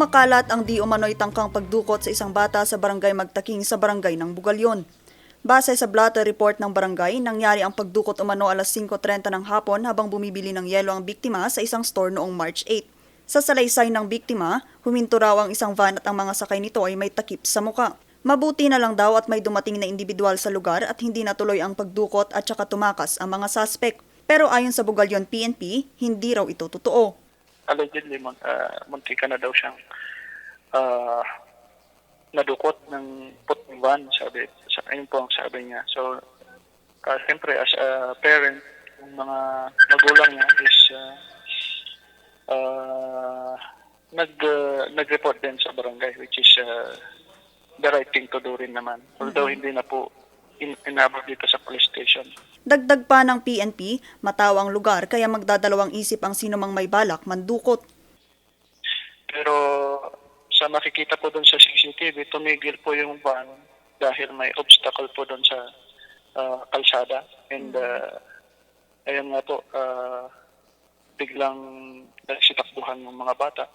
Kumakalat ang di umano'y tangkang pagdukot sa isang bata sa barangay Magtaking sa barangay ng Bugalyon. Base sa blotter report ng barangay, nangyari ang pagdukot umano alas 5.30 ng hapon habang bumibili ng yelo ang biktima sa isang store noong March 8. Sa salaysay ng biktima, huminto raw ang isang van at ang mga sakay nito ay may takip sa muka. Mabuti na lang daw at may dumating na individual sa lugar at hindi natuloy ang pagdukot at saka tumakas ang mga suspect. Pero ayon sa Bugalyon PNP, hindi raw ito totoo. Allegedly mag, uh, muntika na daw siyang ah, nadukot ng puting van, sabi, sa, ayun po ang sabi niya. So, uh, siyempre as a parent, yung mga magulang niya is uh, uh, nag, uh, nag-report din sa barangay which is uh, the right thing to do rin naman. Although hindi na po in, inabot dito sa police station. Dagdag pa ng PNP, matawa ang lugar kaya magdadalawang isip ang sino mang may balak mandukot. Pero sa nakikita po doon sa CCTV, tumigil po yung van dahil may obstacle po doon sa ah, kalsada. And uh, ayun nga po, ah, biglang nagsitakbuhan ng mga bata.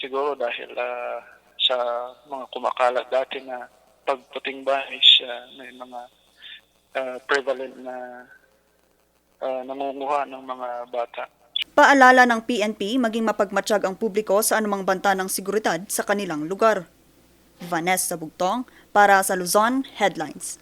Siguro dahil ah, sa mga kumakalat dati na pagputing ba is ah, may mga ah, prevalent na ah, nangunguha ng mga bata. Paalala ng PNP maging mapagmatsyag ang publiko sa anumang banta ng seguridad sa kanilang lugar. Vanessa Bugtong para sa Luzon Headlines.